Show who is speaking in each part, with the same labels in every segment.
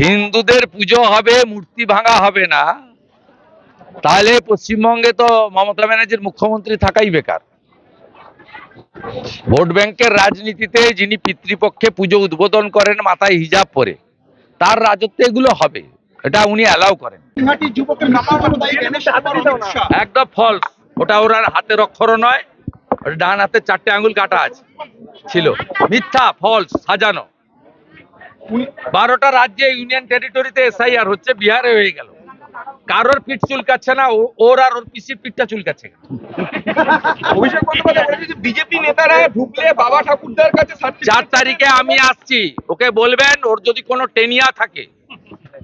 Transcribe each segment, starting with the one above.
Speaker 1: হিন্দুদের পুজো হবে মূর্তি ভাঙা হবে না। তাহলে পশ্চিমবঙ্গে তো মমতা ব্যানার্জির মুখ্যমন্ত্রী থাকাই বেকার। ভোট ব্যাংকের রাজনীতিতে যিনি পিতৃপক্ষে পুজো উদ্বোধন করেন মাথায় হিজাব পরে তার রাজত্বে এগুলো হবে। এটা উনি অ্যালাউ করেন। একদম ফলস ওটা ওর হাতের অক্ষরও নয় ডান হাতে চারটে আঙ্গুল কাটা আছে। ছিল। মিথ্যা ফলস সাজানো। বারোটা রাজ্যে ইউনিয়ন টেরিটরিতে এসআইআর হচ্ছে বিহারে হয়ে গেল। কারোর পিঠ চুলকাচ্ছে না ও- ওর আর ওর পিসির পিঠটা চুলকাচ্ছে
Speaker 2: অভিষেক বিজেপি নেতারা ঢুকলে বাবা ঠাকুরদার কাছে
Speaker 1: চার তারিখে আমি আসছি ওকে বলবেন ওর যদি কোনো টেনিয়া থাকে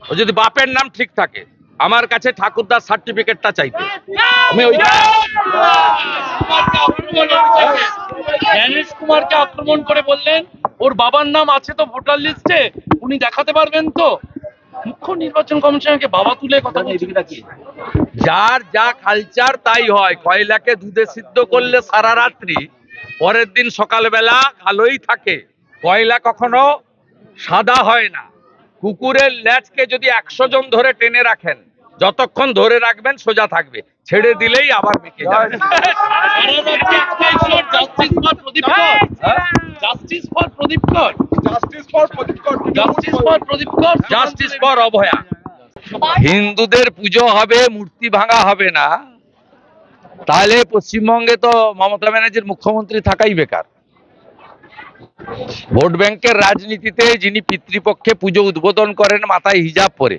Speaker 1: ও যদি বাপের নাম ঠিক থাকে আমার কাছে ঠাকুরদার সার্টিফিকেটটা চাইতে। আমি ওই
Speaker 3: জ্ঞানেশ কুমারকে আক্রমণ করে বললেন ওর বাবার নাম আছে তো ভোটার লিস্টে উনি দেখাতে পারবেন তো? মুখ্য নির্বাচন কমিশনকে বাবা তুলে কথা
Speaker 1: যার যা কালচার তাই হয় কয়লাকে দুধে সিদ্ধ করলে সারা রাত্রি পরের দিন সকালবেলা কালোই থাকে। কয়লা কখনো সাদা হয় না। কুকুরের ল্যাচকে যদি একশো জন ধরে টেনে রাখেন যতক্ষণ ধরে রাখবেন সোজা থাকবে। ছেড়ে দিলেই আবার বেঁকে যাবে।
Speaker 3: জাস্টিস ফর প্রদীপ কর জাস্টিস ফর প্রদীপ কর
Speaker 2: justice for প্রদীপ কর।
Speaker 3: জাস্টিস ফর প্রদীপ কর
Speaker 1: জাস্টিস ফর অভয়া হিন্দুদের পুজো হবে মূর্তি ভাঙা হবে না। তাহলে পশ্চিমবঙ্গে তো মমতা ব্যানার্জির মুখ্যমন্ত্রী থাকাই বেকার। ভোট ব্যাংকের রাজনীতিতে যিনি পিতৃপক্ষে পুজো উদ্বোধন করেন মাথায় হিজাব পরে।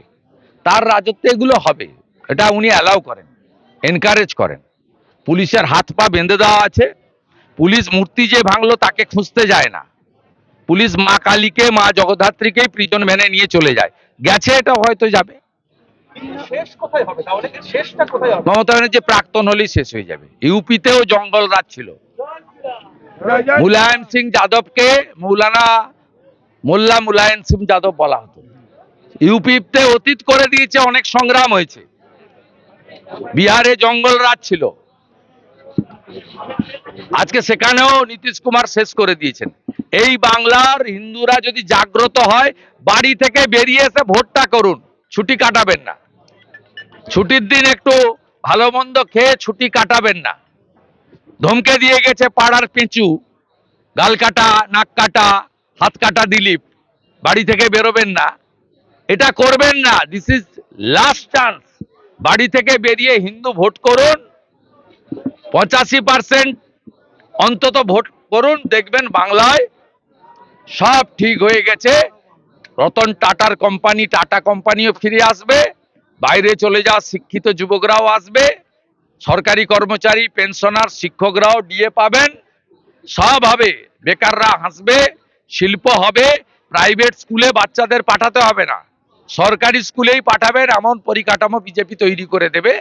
Speaker 1: তার রাজত্বে এগুলো হবে। এটা উনি অ্যালাউ করেন এনকারেজ করেন। পুলিশের হাত পা বেঁধে দেওয়া আছে। পুলিশ মূর্তি যে ভাঙলো তাকে খুঁজতে যায় না। পুলিশ মা কালীকে মা জগদ্ধাত্রীকেই প্রিজন ভ্যানে নিয়ে চলে যায়। গেছে এটা হয়তো যাবে।
Speaker 2: কিন্তু শেষ কোথায় হবে? তাহলে এর শেষটা কোথায় হবে?
Speaker 1: মমতা ব্যানার্জি প্রাক্তন হলেই শেষ হয়ে যাবে। ইউপিতেও জঙ্গল রাজ ছিল। মুলায়ম সিং যাদবকে মৌলানা মোল্লা মুলায়ম সিং যাদব বলা হতো। ইউপিতে অতীত করে দিয়েছে, অনেক সংগ্রাম হয়েছে। বিহারে জঙ্গল রাজ ছিল। আজকে সেখানেও নীতিশ কুমার শেষ করে দিয়েছেন। এই বাংলার হিন্দুরা যদি জাগ্রত হয়, বাড়ি থেকে বেরিয়ে এসে ভোটটা করুন, ছুটি কাটাবেন না। ছুটির দিন একটু ভালো মন্দ খেয়ে ছুটি কাটাবেন না। ধমকে দিয়ে গেছে পাড়ার পেঁচু গাল কাটা নাক কাটা, হাত কাটা দিলীপ, বাড়ি থেকে বেরোবেন না। এটা করবেন না। দিস ইজ লাস্ট চান্স বাড়ি থেকে বেরিয়ে হিন্দু ভোট করুন। পঁচাশি পার্সেন্ট অন্তত ভোট করুন। দেখবেন বাংলায় সব ঠিক হয়ে গেছে। রতন টাটার কোম্পানি টাটা কোম্পানিও ফিরে আসবে। বাইরে চলে যাওয়া শিক্ষিত যুবকরাও আসবে। সরকারি কর্মচারী পেনশনার শিক্ষকরাও ডিএ পাবেন। সব হবে। বেকাররা হাসবে। শিল্প হবে। প্রাইভেট স্কুলে বাচ্চাদের পাঠাতে হবে না। সরকারি স্কুলেই পাঠাবেন এমন পরিকাঠামো বিজেপি তৈরি করে দেবে।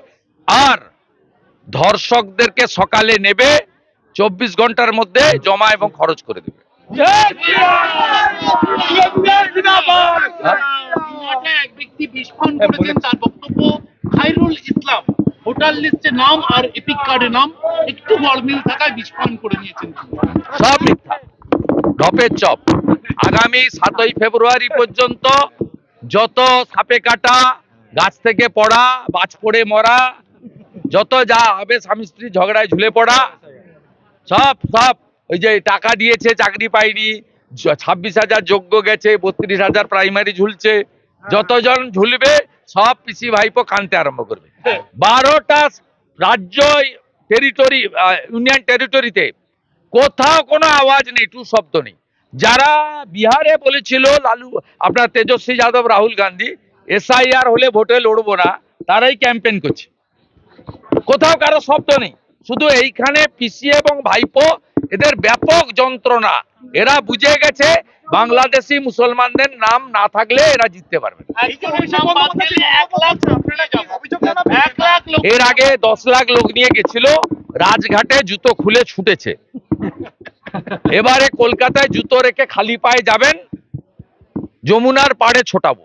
Speaker 1: আর ধর্ষকদেরকে সকালে নেবে চব্বিশ ঘণ্টার মধ্যে জমা এবং খরচ করে দেবে।
Speaker 3: এক ব্যক্তি বিস্ফোরণ করেছেন তার বক্তব্য খাইরুল ইসলাম ভোটার লিস্টে নাম আর এপিক কার্ডে নাম একটু গরমিল থাকায় বিস্ফোরণ করে নিয়েছেন
Speaker 1: সব মিথ্যা। ঢপের চপ। আগামী সাতই ফেব্রুয়ারি পর্যন্ত যত সাপে কাটা, গাছ থেকে পড়া, বাজ পড়ে মরা, যত যা হবে স্বামী স্ত্রী ঝগড়ায় ঝুলে পড়া, সব সব। ওই যে টাকা দিয়েছে, চাকরি পাইনি ছাব্বিশ হাজার যোগ্য গেছে, বত্রিশ হাজার প্রাইমারি ঝুলছে, যতজন ঝুলবে, সব পিসি ভাইপো কানতে আরম্ভ করবে। বারোটা রাজ্য টেরিটরি ইউনিয়ন টেরিটরিতে কোথাও কোনো আওয়াজ নেই, টু শব্দ নেই। যারা বিহারে বলেছিল লালু আপনার তেজস্বী যাদব রাহুল গান্ধী এসআইআর হলে ভোটে লড়বো না তারাই ক্যাম্পেইন করছে। কোথাও কারও শব্দ নেই। শুধু এইখানে পিসি এবং ভাইপো এদের ব্যাপক যন্ত্রণা। এরা বুঝে গেছে বাংলাদেশি মুসলমানদের নাম না থাকলে এরা জিততে পারবে এর আগে দশ লাখ লোক নিয়ে গেছিল রাজঘাটে জুতো খুলে ছুটেছে। এবারে কলকাতায় জুতো রেখে খালি পায়ে যাবেন যমুনার পাড়ে ছোটাবো।